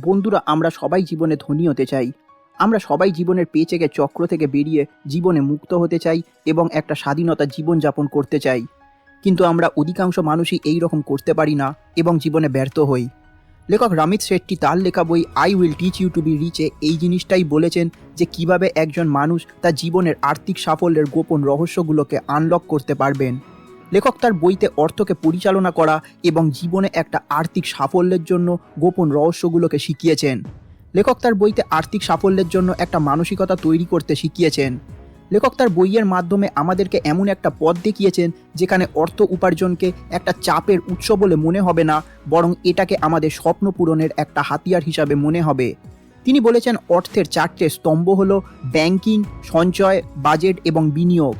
বন্ধুরা, আমরা সবাই জীবনে ধনী হতে চাই। আমরা সবাই জীবনের পেচেকে চক্র থেকে বেরিয়ে জীবনে মুক্ত হতে চাই এবং একটা স্বাধীনতা জীবনযাপন করতে চাই। কিন্তু আমরা অধিকাংশ মানুষই এই রকম করতে পারি না এবং জীবনে ব্যর্থ হই। লেখক রামিত শেট্টি তার লেখা বই I will teach you to be রিচে এই জিনিসটাই বলেছেন যে কীভাবে একজন মানুষ তার জীবনের আর্থিক সাফল্যের গোপন রহস্যগুলোকে আনলক করতে পারবেন। লেখক তার বইতে অর্থকে পরিচালনা করা এবং জীবনে একটা আর্থিক সাফল্যের জন্য গোপন রহস্যগুলোকে শিখিয়েছেন। লেখক তার বইতে আর্থিক সাফল্যের জন্য একটা মানসিকতা তৈরি করতে শিখিয়েছেন। লেখক তার বইয়ের মাধ্যমে আমাদেরকে এমন একটা পথ দেখিয়েছেন যেখানে অর্থ উপার্জনকে একটা চাপের উৎস বলে মনে হবে না, বরং এটাকে আমাদের স্বপ্ন পূরণের একটা হাতিয়ার হিসাবে মনে হবে। তিনি বলেছেন, অর্থের চারটে স্তম্ভ হলো ব্যাংকিং, সঞ্চয়, বাজেট এবং বিনিয়োগ।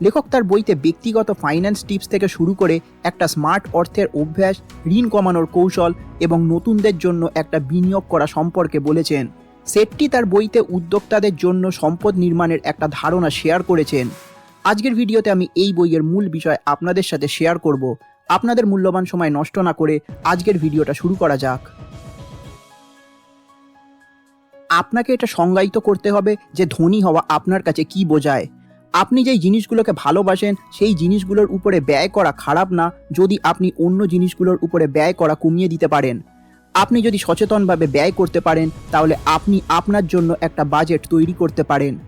লেখক তার বইতে ব্যক্তিগত ফাইন্যান্স টিপস থেকে শুরু করে একটা স্মার্ট অর্থের অভ্যাস, ঋণ কমানোর কৌশল এবং নতুনদের জন্য একটা বিনিয়োগ করা সম্পর্কে বলেছেন। সেটটি তার বইতে উদ্যোক্তাদের জন্য সম্পদ নির্মাণের একটা ধারণা শেয়ার করেছেন। আজকের ভিডিওতে আমি এই বইয়ের মূল বিষয় আপনাদের সাথে শেয়ার করব। আপনাদের মূল্যবান সময় নষ্ট না করে আজকের ভিডিওটা শুরু করা যাক। আপনাকে এটা সংজ্ঞায়িত করতে হবে যে ধনী হওয়া আপনার কাছে কি বোঝায়। আপনি যেই জিনিসগুলোকে ভালোবাসেন, সেই জিনিসগুলোর উপরে ব্যয় করা খারাপ না, যদি আপনি অন্য জিনিসগুলোর উপরে ব্যয় করা কমিয়ে দিতে পারেন। আপনি যদি সচেতনভাবে ব্যয় করতে পারেন, তাহলে আপনি আপনার জন্য একটা বাজেট তৈরি করতে পারেন।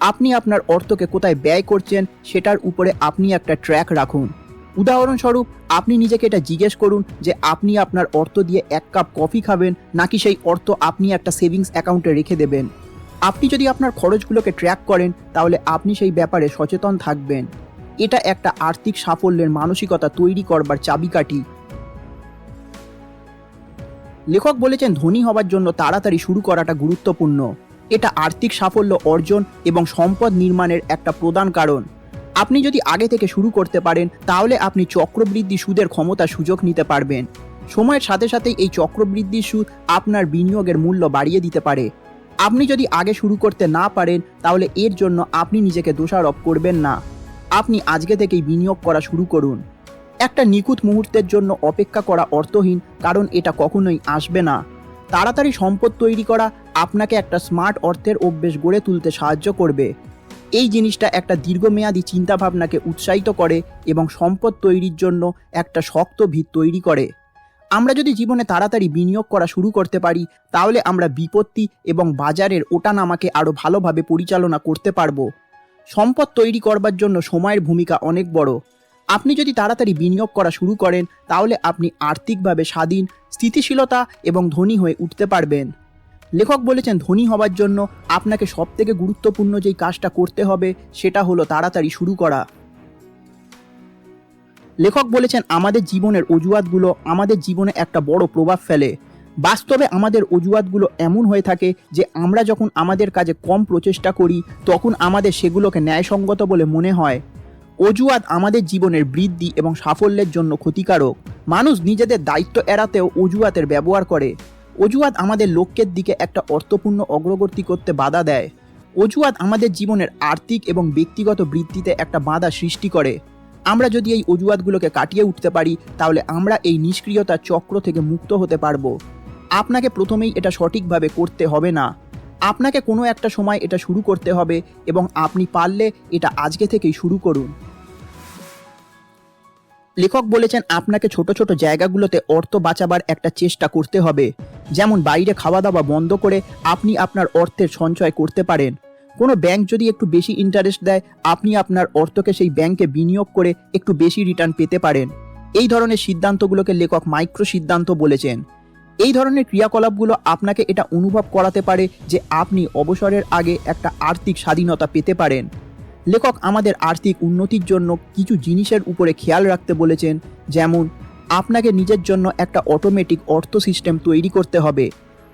আপনি আপনার অর্থকে কোথায় ব্যয় করছেন, সেটার উপরে আপনি একটা ট্র্যাক রাখুন। উদাহরণস্বরূপ, আপনি নিজেকে এটা জিজ্ঞেস করুন যে, আপনি আপনার অর্থ দিয়ে এক কাপ কফি খাবেন, নাকি সেই অর্থ আপনি একটা সেভিংস অ্যাকাউন্টে রেখে দেবেন? আপনি যদি আপনার খরচগুলোকে ট্র্যাক করেন, তাহলে আপনি সেই ব্যাপারে সচেতন থাকবেন। এটা একটা আর্থিক সাফল্যের মানসিকতা তৈরি করবার চাবিকাঠি। লেখক বলেছেন, ধনী হবার জন্য তাড়াতাড়ি শুরু করাটা গুরুত্বপূর্ণ। এটা আর্থিক সাফল্য অর্জন এবং সম্পদ নির্মাণের একটা প্রধান কারণ। আপনি যদি আগে থেকে শুরু করতে পারেন, তাহলে আপনি চক্রবৃদ্ধি সুদের ক্ষমতা সুযোগ নিতে পারবেন। সময়ের সাথে সাথে এই চক্রবৃদ্ধির সুদ আপনার বিনিয়োগের মূল্য বাড়িয়ে দিতে পারে। আপনি যদি আগে শুরু করতে না পারেন, তাহলে এর জন্য আপনি নিজেকে দোষারোপ করবেন না। আপনি আজকে থেকেই বিনিয়োগ করা শুরু করুন। একটা নিখুঁত মুহূর্তের জন্য অপেক্ষা করা অর্থহীন, কারণ এটা কখনোই আসবে না। তাড়াতাড়ি সম্পদ তৈরি করা আপনাকে একটা স্মার্ট অর্থের অভ্যেস গড়ে তুলতে সাহায্য করবে। এই জিনিসটা একটা দীর্ঘমেয়াদী চিন্তাভাবনাকে উৎসাহিত করে এবং সম্পদ তৈরির জন্য একটা শক্ত ভিত তৈরি করে। আমরা যদি জীবনে তাড়াতাড়ি বিনিয়োগ করা শুরু করতে পারি, তাহলে আমরা বিপত্তি এবং বাজারের ওঠানামাকে আরও ভালোভাবে পরিচালনা করতে পারব। সম্পদ তৈরি করবার জন্য সময়ের ভূমিকা অনেক বড়। আপনি যদি তাড়াতাড়ি বিনিয়োগ করা শুরু করেন, তাহলে আপনি আর্থিকভাবে স্বাধীন, স্থিতিশীলতা এবং ধনী হয়ে উঠতে পারবেন। লেখক বলেছেন, ধনী হবার জন্য আপনাকে সবথেকে গুরুত্বপূর্ণ যেই কাজটা করতে হবে, সেটা হলো তাড়াতাড়ি শুরু করা। লেখক বলেছেন, আমাদের জীবনের অজুহাতগুলো, আমাদের জীবনে একটা বড় প্রভাব ফেলে। বাস্তবে আমাদের অজুহাতগুলো এমন হয়ে থাকে যে আমরা যখন আমাদের কাজে কম প্রচেষ্টা করি, তখন আমাদের সেগুলোকে ন্যায়সঙ্গত বলে মনে হয়। অজুহাত আমাদের জীবনের বৃদ্ধি এবং সাফল্যের জন্য ক্ষতিকারক। মানুষ নিজেদের দায়িত্ব এড়াতেও অজুহাতের ব্যবহার করে। অজুহাত আমাদের লক্ষ্যের দিকে একটা অর্থপূর্ণ অগ্রগতি করতে বাধা দেয়। অজুহাত আমাদের জীবনের আর্থিক এবং ব্যক্তিগত বৃদ্ধিতে একটা বাধা সৃষ্টি করে। আমরা যদি এই অজুহাতগুলোকে কাটিয়ে উঠতে পারি, তাহলে আমরা এই নিষ্ক্রিয়তার চক্র থেকে মুক্ত হতে পারব। আপনাকে প্রথমেই এটা সঠিকভাবে করতে হবে না। আপনাকে কোনো একটা সময় এটা শুরু করতে হবে এবং আপনি পারলে এটা আজকে থেকেই শুরু করুন। লেখক বলেছেন, আপনাকে ছোট ছোট জায়গাগুলোতে অর্থ বাঁচাবার একটা চেষ্টা করতে হবে। যেমন বাইরে খাওয়া দাওয়া বন্ধ করে আপনি আপনার অর্থের সঞ্চয় করতে পারেন। কোনো ব্যাংক যদি একটু বেশি ইন্টারেস্ট দেয়, আপনি আপনার অর্থকে সেই ব্যাংকে বিনিয়োগ করে একটু বেশি রিটার্ন পেতে পারেন। এই ধরনের সিদ্ধান্তগুলোকে লেখক মাইক্রো সিদ্ধান্ত বলেছেন। এই ধরনের ক্রিয়াকলাপগুলো আপনাকে এটা অনুভব করাতে পারে যে আপনি অবসরের আগে একটা আর্থিক স্বাধীনতা পেতে পারেন। লেখক আমাদের আর্থিক উন্নতির জন্য কিছু জিনিসের উপরে খেয়াল রাখতে বলেছেন, যেমন আপনাকে নিজের জন্য একটা অটোমেটিক অর্থ সিস্টেম তৈরি করতে হবে।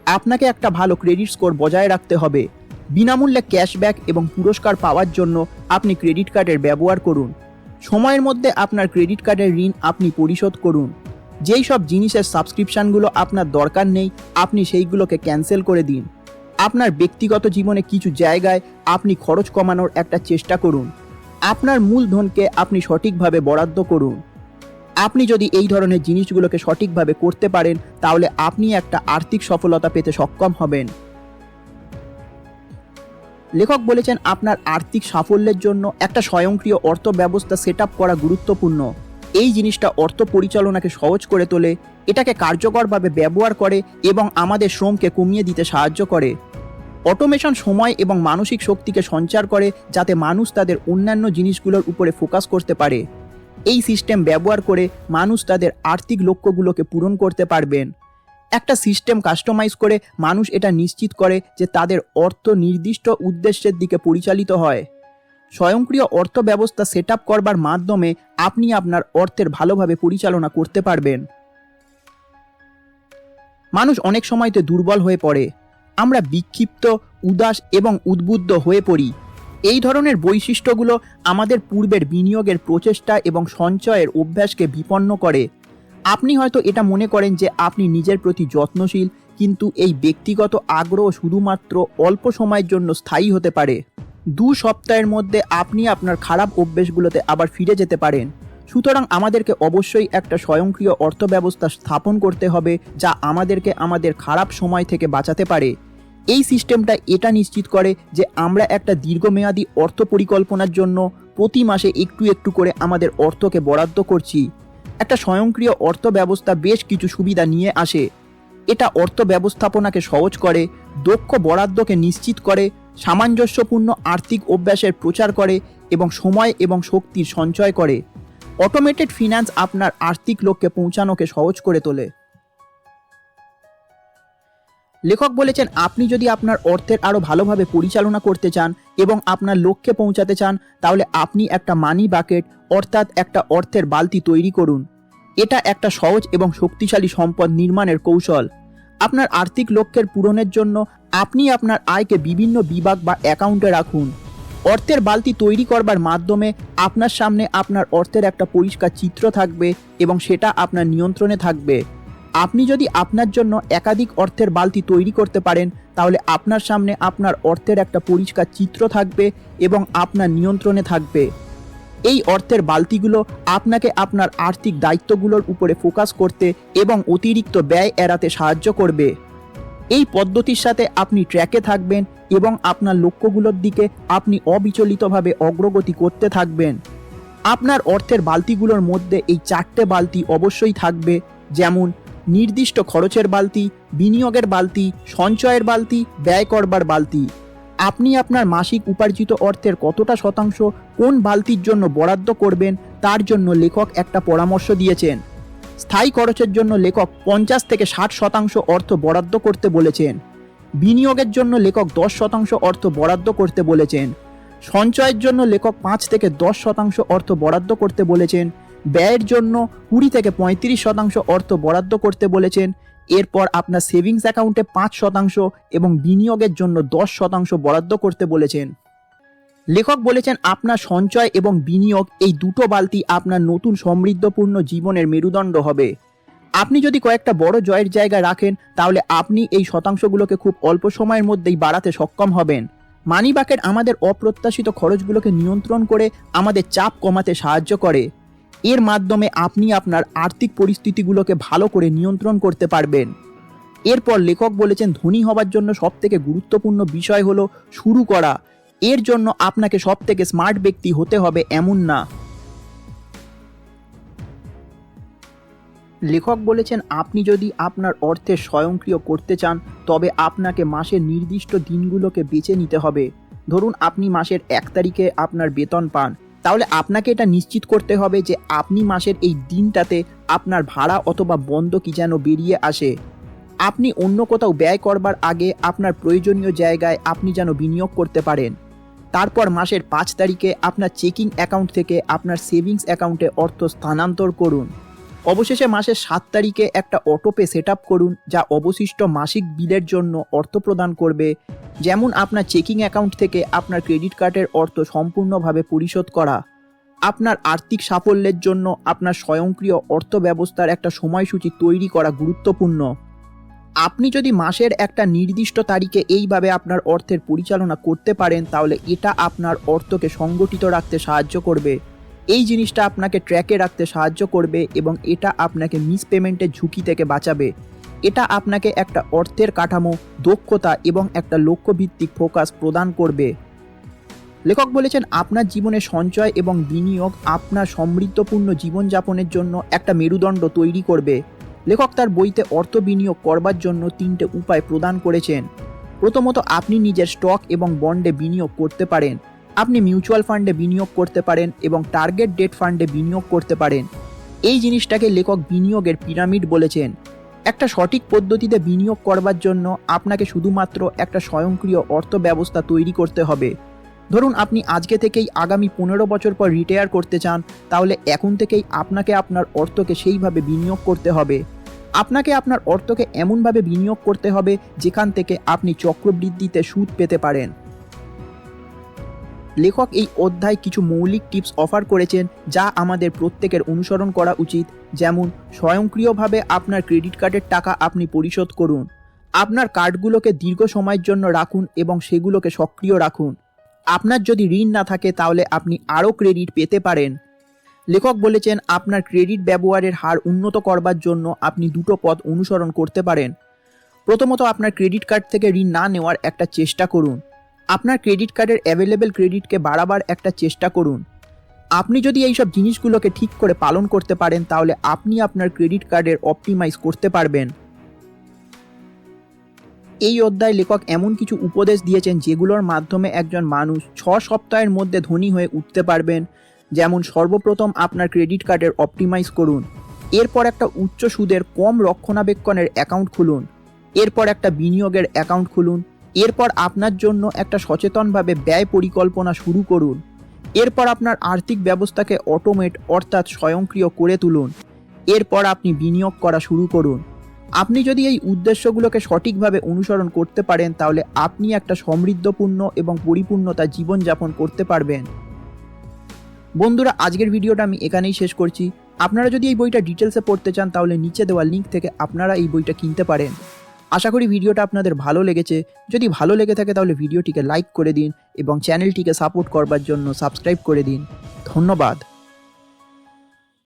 আপনাকে একটা ভালো ক্রেডিট স্কোর বজায় রাখতে হবে। বিনামূল্যে ক্যাশব্যাক এবং পুরস্কার পাওয়ার জন্য আপনি ক্রেডিট কার্ডের ব্যবহার করুন। সময়ের মধ্যে আপনার ক্রেডিট কার্ডের ঋণ আপনি পরিশোধ করুন। যেই সব জিনিসের সাবস্ক্রিপশনগুলো আপনার দরকার নেই, আপনি সেইগুলোকে ক্যান্সেল করে দিন। আপনার ব্যক্তিগত জীবনে কিছু জায়গায় আপনি খরচ কমানোর একটা চেষ্টা করুন। আপনার মূলধনকে আপনি সঠিকভাবে বরাদ্দ করুন। আপনি যদি এই ধরনের জিনিসগুলোকে সঠিকভাবে করতে পারেন, তাহলে আপনি একটা আর্থিক সফলতা পেতে সক্ষম হবেন। লেখক বলেছেন আপনার আর্থিক সাফল্যের জন্য একটা স্বয়ংক্রিয় অর্থ ব্যবস্থা সেট করা গুরুত্বপূর্ণ। এই জিনিসটা অর্থ পরিচালনাকে সহজ করে তোলে, এটাকে কার্যকরভাবে ব্যবহার করে এবং আমাদের শ্রমকে কমিয়ে দিতে সাহায্য করে। অটোমেশন সময় এবং মানসিক শক্তিকে সঞ্চার করে যাতে মানুষ তাদের অন্যান্য জিনিসগুলোর উপরে ফোকাস করতে পারে। এই সিস্টেম ব্যবহার করে মানুষ তাদের আর্থিক লক্ষ্যগুলোকে পূরণ করতে পারবেন। একটা সিস্টেম কাস্টমাইজ করে মানুষ এটা নিশ্চিত করে যে তাদের অর্থ নির্দিষ্ট উদ্দেশ্যের দিকে পরিচালিত হয়। স্বয়ংক্রিয় অর্থ ব্যবস্থা সেট করবার মাধ্যমে আপনি আপনার অর্থের ভালোভাবে পরিচালনা করতে পারবেন। মানুষ অনেক সময়তে দুর্বল হয়ে পড়ে। আমরা বিক্ষিপ্ত, উদাস এবং উদ্বুদ্ধ হয়ে পড়ি। এই ধরনের বৈশিষ্ট্যগুলো আমাদের পূর্বের বিনিয়োগের প্রচেষ্টা এবং সঞ্চয়ের অভ্যাসকে বিপন্ন করে। আপনি হয়তো এটা মনে করেন যে আপনি নিজের প্রতি যত্নশীল, কিন্তু এই ব্যক্তিগত আগ্রহ শুধুমাত্র অল্প সময়ের জন্য স্থায়ী হতে পারে। দু সপ্তাহের মধ্যে আপনি আপনার খারাপ অভ্যেসগুলোতে আবার ফিরে যেতে পারেন। সুতরাং আমাদেরকে অবশ্যই একটা স্বয়ংক্রিয় অর্থ ব্যবস্থা স্থাপন করতে হবে, যা আমাদেরকে আমাদের খারাপ সময় থেকে বাঁচাতে পারে। এই সিস্টেমটা এটা নিশ্চিত করে যে আমরা একটা দীর্ঘমেয়াদী অর্থ পরিকল্পনার জন্য প্রতি মাসে একটু একটু করে আমাদের অর্থকে বরাদ্দ করছি। একটা স্বয়ংক্রিয় অর্থ ব্যবস্থা বেশ কিছু সুবিধা নিয়ে আসে। এটা অর্থ ব্যবস্থাপনাকে সহজ করে, দক্ষ বরাদ্দকে নিশ্চিত করে, সামঞ্জস্যপূর্ণ আর্থিক অভ্যাসের প্রচার করে এবং সময় এবং শক্তির সঞ্চয় করে। অটোমেটেড ফিনান্স আপনার আর্থিক লক্ষ্যে পৌঁছানোকে সহজ করে তোলে। লেখক বলেছেন, আপনি যদি আপনার অর্থের আরও ভালোভাবে পরিচালনা করতে চান এবং আপনার লক্ষ্যে পৌঁছাতে চান, তাহলে আপনি একটা মানি বাকেট অর্থাৎ একটা অর্থের বালতি তৈরি করুন। এটা একটা সহজ এবং শক্তিশালী সম্পদ নির্মাণের কৌশল। আপনার আর্থিক লক্ষ্যের পূরণের জন্য আপনি আপনার আয়কে বিভিন্ন বিভাগ বা অ্যাকাউন্টে রাখুন। অর্থের বালতি তৈরি করবার মাধ্যমে আপনার সামনে আপনার অর্থের একটা পরিষ্কার চিত্র থাকবে এবং সেটা আপনার নিয়ন্ত্রণে থাকবে। আপনি যদি আপনার জন্য একাধিক অর্থের বালতি তৈরি করতে পারেন, তাহলে আপনার সামনে আপনার অর্থের একটা পরিষ্কার চিত্র থাকবে এবং আপনার নিয়ন্ত্রণে থাকবে। এই অর্থের বালতিগুলো আপনাকে আপনার আর্থিক দায়িত্বগুলোর উপরে ফোকাস করতে এবং অতিরিক্ত ব্যয় এড়াতে সাহায্য করবে। এই পদ্ধতির সাথে আপনি ট্র্যাকে থাকবেন এবং আপনার লক্ষ্যগুলোর দিকে আপনি অবিচলিতভাবে অগ্রগতি করতে থাকবেন। আপনার অর্থের বালতিগুলোর মধ্যে এই চারটে বালতি অবশ্যই থাকবে, যেমন নির্দিষ্ট খরচের বালতি, বিনিয়োগের বালতি, সঞ্চয়ের বালতি, ব্যয় করবার বালতি। আপনি আপনার মাসিক উপার্জিত অর্থের কতটা শতাংশ কোন বালতির জন্য বরাদ্দ করবেন তার জন্য লেখক একটা পরামর্শ দিয়েছেন। স্থায়ী খরচের জন্য লেখক পঞ্চাশ থেকে ষাট শতাংশ অর্থ বরাদ্দ করতে বলেছেন। বিনিয়োগের জন্য লেখক দশ শতাংশ অর্থ বরাদ্দ করতে বলেছেন। সঞ্চয়ের জন্য লেখক পাঁচ থেকে দশ শতাংশ অর্থ বরাদ্দ করতে বলেছেন। ব্যয়ের জন্য কুড়ি থেকে পঁয়ত্রিশ শতাংশ অর্থ বরাদ্দ করতে বলেছেন। এরপর আপনার সেভিংস অ্যাকাউন্টে পাঁচ শতাংশ এবং বিনিয়োগের জন্য দশ শতাংশ বরাদ্দ করতে বলেছেন। লেখক বলেছেন, আপনার সঞ্চয় এবং বিনিয়োগ এই দুটো বালতি আপনার নতুন সমৃদ্ধপূর্ণ জীবনের মেরুদণ্ড হবে। আপনি যদি কয়েকটা বড় জয়ের জায়গা রাখেন, তাহলে আপনি এই শতাংশগুলোকে খুব অল্প সময়ের মধ্যেই বাড়াতে সক্ষম হবেন। মানি বাকেট আমাদের অপ্রত্যাশিত খরচগুলোকে নিয়ন্ত্রণ করে আমাদের চাপ কমাতে সাহায্য করে। এর মাধ্যমে আপনি আপনার আর্থিক পরিস্থিতিগুলোকে ভালো করে নিয়ন্ত্রণ করতে পারবেন। এরপর লেখক বলেছেন, ধনী হবার জন্য সবথেকে গুরুত্বপূর্ণ বিষয় হলো শুরু করা। এর জন্য আপনাকে সবথেকে স্মার্ট ব্যক্তি হতে হবে এমন না। লেখক বলেছেন, আপনি যদি আপনার অর্থে স্বয়ংক্রিয় করতে চান, তবে আপনাকে মাসের নির্দিষ্ট দিনগুলোকে বেছে নিতে হবে। ধরুন, আপনি মাসের এক তারিখে আপনার বেতন পান। তাহলে আপনাকে এটা নিশ্চিত করতে হবে যে আপনি মাসের এই দিনটাতে আপনার ভাড়া অথবা বন্ধ কি যেন বেরিয়ে আসে। আপনি অন্য কোথাও ব্যয় করবার আগে আপনার প্রয়োজনীয় জায়গায় আপনি যেন বিনিয়োগ করতে পারেন। তারপর মাসের পাঁচ তারিখে আপনার চেকিং অ্যাকাউন্ট থেকে আপনার সেভিংস অ্যাকাউন্টে অর্থ স্থানান্তর করুন। অবশেষে মাসের সাত তারিখে একটা অটোপে সেট করুন, যা অবশিষ্ট মাসিক বিলের জন্য অর্থ প্রদান করবে। যেমন আপনার চেকিং অ্যাকাউন্ট থেকে আপনার ক্রেডিট কার্ডের অর্থ সম্পূর্ণভাবে পরিশোধ করা। আপনার আর্থিক সাফল্যের জন্য আপনার স্বয়ংক্রিয় অর্থ ব্যবস্থার একটা সময়সূচি তৈরি করা গুরুত্বপূর্ণ। আপনি যদি মাসের একটা নির্দিষ্ট তারিখে এইভাবে আপনার অর্থের পরিচালনা করতে পারেন, তাহলে এটা আপনার অর্থকে সংগঠিত রাখতে সাহায্য করবে। এই জিনিসটা আপনাকে ট্র্যাকে রাখতে সাহায্য করবে এবং এটা আপনাকে মিস পেমেন্টের ঝুঁকি থেকে বাঁচাবে। এটা আপনাকে একটা অর্থের কাঠামো, দক্ষতা এবং একটা লক্ষ্যভিত্তিক ফোকাস প্রদান করবে। লেখক বলেছেন, আপনার জীবনে সঞ্চয় এবং বিনিয়োগ আপনার সমৃদ্ধপূর্ণ জীবনযাপনের জন্য একটা মেরুদণ্ড তৈরি করবে। লেখক তার বইতে অর্থ বিনিয়োগ করবার জন্য তিনটে উপায় প্রদান করেছেন। প্রথমত, আপনি নিজের স্টক এবং বন্ডে বিনিয়োগ করতে পারেন। আপনি মিউচুয়াল ফান্ডে বিনিয়োগ করতে পারেন এবং টার্গেট ডেট ফান্ডে বিনিয়োগ করতে পারেন। এই জিনিসটাকে লেখক বিনিয়োগের পিরামিড বলেছেন। একটা সঠিক পদ্ধতিতে বিনিয়োগ করবার জন্য আপনাকে শুধুমাত্র একটা স্বয়ংক্রিয় অর্থ ব্যবস্থা তৈরি করতে হবে। ধরুন, আপনি আজকে থেকেই আগামী পনেরো বছর পর রিটায়ার করতে চান, তাহলে এখন থেকেই আপনাকে আপনার অর্থকে সেইভাবে বিনিয়োগ করতে হবে। আপনাকে আপনার অর্থকে এমনভাবে বিনিয়োগ করতে হবে যেখান থেকে আপনি চক্রবৃদ্ধিতে সুদ পেতে পারেন। লেখক এই অধ্যায় কিছু মৌলিক টিপস অফার করেছেন যা আমাদের প্রত্যেকের অনুসরণ করা উচিত। যেমন, স্বয়ংক্রিয়ভাবে আপনার ক্রেডিট কার্ডের টাকা আপনি পরিশোধ করুন। আপনার কার্ডগুলোকে দীর্ঘ সময়ের জন্য রাখুন এবং সেগুলোকে সক্রিয় রাখুন। আপনার যদি ঋণ না থাকে, তাহলে আপনি আরও ক্রেডিট পেতে পারেন। লেখক বলেছেন, আপনার ক্রেডিট ব্যবহারের হার উন্নত করবার জন্য আপনি দুটো পথ অনুসরণ করতে পারেন। প্রথমত, আপনার ক্রেডিট কার্ড থেকে ঋণ না নেওয়ার একটা চেষ্টা করুন। আপনার ক্রেডিট কার্ডের অ্যাভেলেবেল ক্রেডিটকে বাড়াবার একটা চেষ্টা করুন। আপনি যদি এইসব জিনিসগুলোকে ঠিক করে পালন করতে পারেন, তাহলে আপনি আপনার ক্রেডিট কার্ডের অপটিমাইজ করতে পারবেন। এই অধ্যায় লেখক এমন কিছু উপদেশ দিয়েছেন, যেগুলোর মাধ্যমে একজন মানুষ ছ সপ্তাহের মধ্যে ধনী হয়ে উঠতে পারবেন। যেমন, সর্বপ্রথম আপনার ক্রেডিট কার্ডের অপটিমাইজ করুন। এরপর একটা উচ্চ সুদের কম রক্ষণাবেক্ষণের অ্যাকাউন্ট খুলুন। এরপর একটা বিনিয়োগের অ্যাকাউন্ট খুলুন। এরপর আপনার জন্য একটা সচেতনভাবে ব্যয় পরিকল্পনা শুরু করুন। এরপর আপনার আর্থিক ব্যবস্থাকে অটোমেট অর্থাৎ স্বয়ংক্রিয় করে তুলুন। এরপর আপনি বিনিয়োগ করা শুরু করুন। আপনি যদি এই উদ্দেশ্যগুলোকে সঠিকভাবে অনুসরণ করতে পারেন, তাহলে আপনি একটা সমৃদ্ধপূর্ণ এবং পরিপূর্ণতা জীবনযাপন করতে পারবেন। বন্ধুরা, আজকের ভিডিওটা আমি এখানেই শেষ করছি। আপনারা যদি এই বইটা ডিটেলসে পড়তে চান, তাহলে নিচে দেওয়া লিঙ্ক থেকে আপনারা এই বইটা কিনতে পারেন। আশা করি ভিডিওটা আপনাদের ভালো লেগেছে। যদি ভালো লেগে থাকে তাহলে ভিডিওটিকে লাইক করে দিন এবং চ্যানেলটিকে সাপোর্ট করবার জন্য সাবস্ক্রাইব করে দিন। ধন্যবাদ।